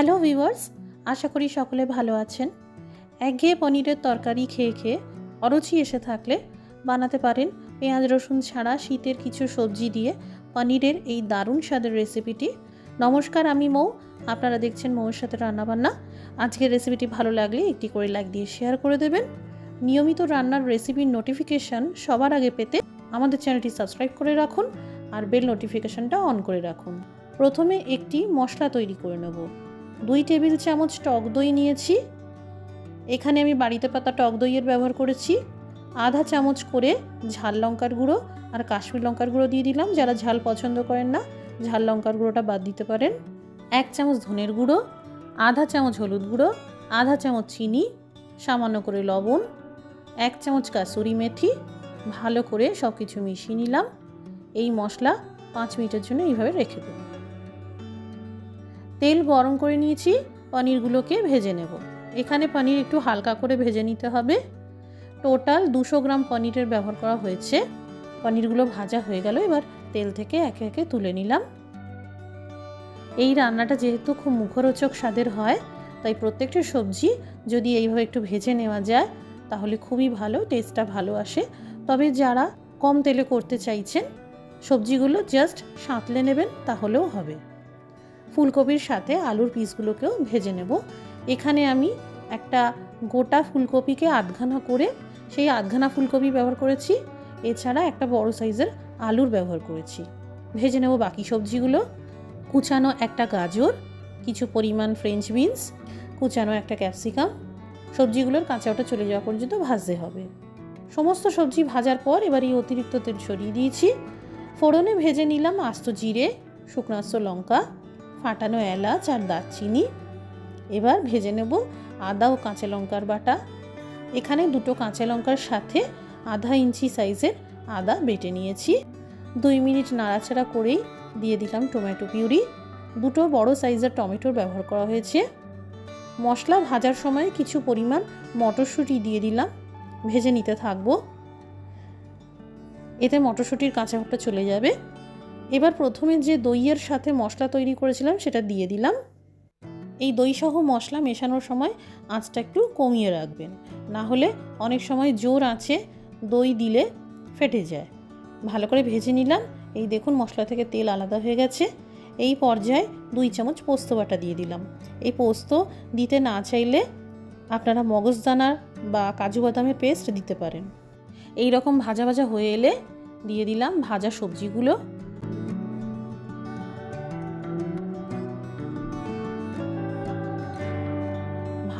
Hello viewers আশা করি সকলে ভালো আছেন। একঘেয়ে পনিরের তরকারি খেয়ে খেয়ে অরুচি এসে থাকলে বানাতে পারেন পেঁয়াজ, রসুন ছাড়া শীতের কিছু সবজি দিয়ে পনিরের এই দারুণ স্বাদের রেসিপিটি নমস্কার, আমি মৌ। আপনারা দেখছেন মৌয়ের সাথে রান্নাবান্না। আজকের রেসিপিটি ভালো লাগলে একটি করে লাইক দিয়ে শেয়ার করে দেবেন। নিয়মিত রান্নার রেসিপির নোটিফিকেশান সবার আগে পেতে আমাদের চ্যানেলটি সাবস্ক্রাইব করে রাখুন আর বেল নোটিফিকেশানটা অন করে রাখুন। প্রথমে একটি মশলা তৈরি করে নেব। দুই টেবিল চামচ টক দই নিয়েছি। এখানে আমি বাড়িতে পাতা টক দইয়ের ব্যবহার করেছি। আধা চামচ করে ঝাল লঙ্কার গুঁড়ো আর কাশ্মীর লঙ্কার গুঁড়ো দিয়ে দিলাম। যারা ঝাল পছন্দ করেন না, ঝাল লঙ্কার গুঁড়োটা বাদ দিতে পারেন। এক চামচ ধনের গুঁড়ো, আধা চামচ হলুদ গুঁড়ো, আধা চামচ চিনি, সামান্য করে লবণ, এক চামচ কাসুরি মেথি, ভালো করে সব কিছু মিশিয়ে নিলাম। এই মশলা পাঁচ মিনিটের জন্য এইভাবে রেখে দেব। তেল গরম করে নিয়েছি, পনিরগুলোকে ভেজে নেব। এখানে পনির একটু হালকা করে ভেজে নিতে হবে। টোটাল দুশো গ্রাম পনিরের ব্যবহার করা হয়েছে। পনিরগুলো ভাজা হয়ে গেল, এবার তেল থেকে একে একে তুলে নিলাম। এই রান্নাটা যেহেতু খুব মুখরোচক স্বাদের হয়, তাই প্রত্যেকটা সবজি যদি এইভাবে একটু ভেজে নেওয়া যায়, তাহলে খুবই ভালো, টেস্টটা ভালো আসে। তবে যারা কম তেলে করতে চাইছেন, সবজিগুলো জাস্ট সাঁতলে নেবেন, তাহলেও হবে। ফুলকপির সাথে আলুর পিসগুলোকেও ভেজে নেব। এখানে আমি একটা গোটা ফুলকপিকে আধখানা করে সেই আধখানা ফুলকপি ব্যবহার করেছি। এছাড়া একটা বড় সাইজের আলুর ব্যবহার করেছি। ভেজে নেব বাকি সবজিগুলো। কুচানো একটা গাজর, কিছু পরিমাণ ফ্রেঞ্চ বিনস কুচানো একটা ক্যাপসিকাম সবজিগুলোর কাঁচা ওটা চলে যাওয়া পর্যন্ত ভাজতে হবে। সমস্ত সবজি ভাজার পর এবার এই অতিরিক্ত তেল সরিয়ে দিয়েছি। ফোড়নে ভেজে নিলাম আস্ত জিরে, শুকনো আস্ত লঙ্কা ফাটানো এলাচ আর দারচিনি। এবার ভেজে নেব আদা ও কাঁচা লঙ্কার বাটা। এখানে দুটো কাঁচা লঙ্কার সাথে আধা ইঞ্চি সাইজের আদা বেটে নিয়েছি। দুই মিনিট নাড়াচাড়া করেই দিয়ে দিলাম টমেটো পিউরি। দুটো বড় সাইজের টমেটোর ব্যবহার করা হয়েছে। মশলা ভাজার সময় কিছু পরিমাণ মটরশুঁটি দিয়ে দিলাম। ভেজে নিতে থাকব। এতে মটরশুঁটির কাঁচা ভাবটা চলে যাবে। এবার প্রথমে যে দইয়ের সাথে মশলা তৈরি করেছিলাম, সেটা দিয়ে দিলাম। এই দই সহ মশলা মেশানোর সময় আঁচটা একটু কমিয়ে রাখবেন। না হলে অনেক সময় জোর আঁচে দই দিলে ফেটে যায়। ভালো করে ভেজে নিলাম। এই দেখুন, মশলা থেকে তেল আলাদা হয়ে গেছে। এই পর্যায়ে দুই চামচ পোস্ত বাটা দিয়ে দিলাম। এই পোস্ত দিতে না চাইলে আপনারা মগজদানার বা কাজু বাদামের পেস্ট দিতে পারেন। এই রকম ভাজা ভাজা হয়ে এলে দিয়ে দিলাম ভাজা সবজিগুলো।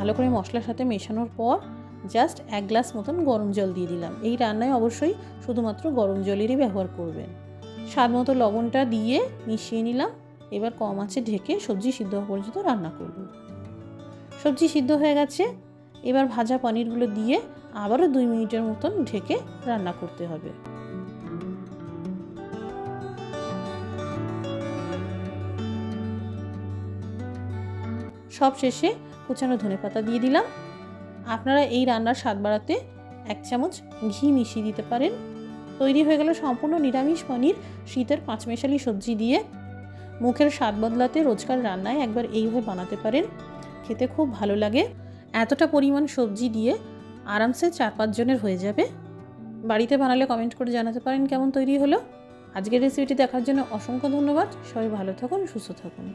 ভালো করে মশলার সাথে মেশানোর পর জাস্ট এক গ্লাস মতন গরম জল দিয়ে দিলাম। এই রান্নায় অবশ্যই শুধুমাত্র গরম জলেরই ব্যবহার করবেন। স্বাদ মতো লবণটা দিয়ে মিশিয়ে নিলাম। এবার কম আছে ঢেকে সবজি সিদ্ধ হওয়া পর্যন্ত রান্না করব। সবজি সিদ্ধ হয়ে গেছে। এবার ভাজা পনিরগুলো দিয়ে আবারও দুই মিনিটের মতন ঢেকে রান্না করতে হবে। সব শেষে কুচানো ধনে পাতা দিয়ে দিলাম। আপনারা এই রান্নার স্বাদ বাড়াতে এক চামচ ঘি মিশিয়ে দিতে পারেন। তৈরি হয়ে গেল সম্পূর্ণ নিরামিষ পনির, শীতের পাঁচমেশালি সবজি দিয়ে। মুখের স্বাদ বদলাতে রোজকার রান্নায় একবার এইভাবে বানাতে পারেন। খেতে খুব ভালো লাগে। এতটা পরিমাণ সবজি দিয়ে আরামসে চার পাঁচজনের হয়ে যাবে। বাড়িতে বানালে কমেন্ট করে জানাতে পারেন কেমন তৈরি হলো। আজকের রেসিপিটি দেখার জন্য অসংখ্য ধন্যবাদ। সবাই ভালো থাকুন, সুস্থ থাকুন।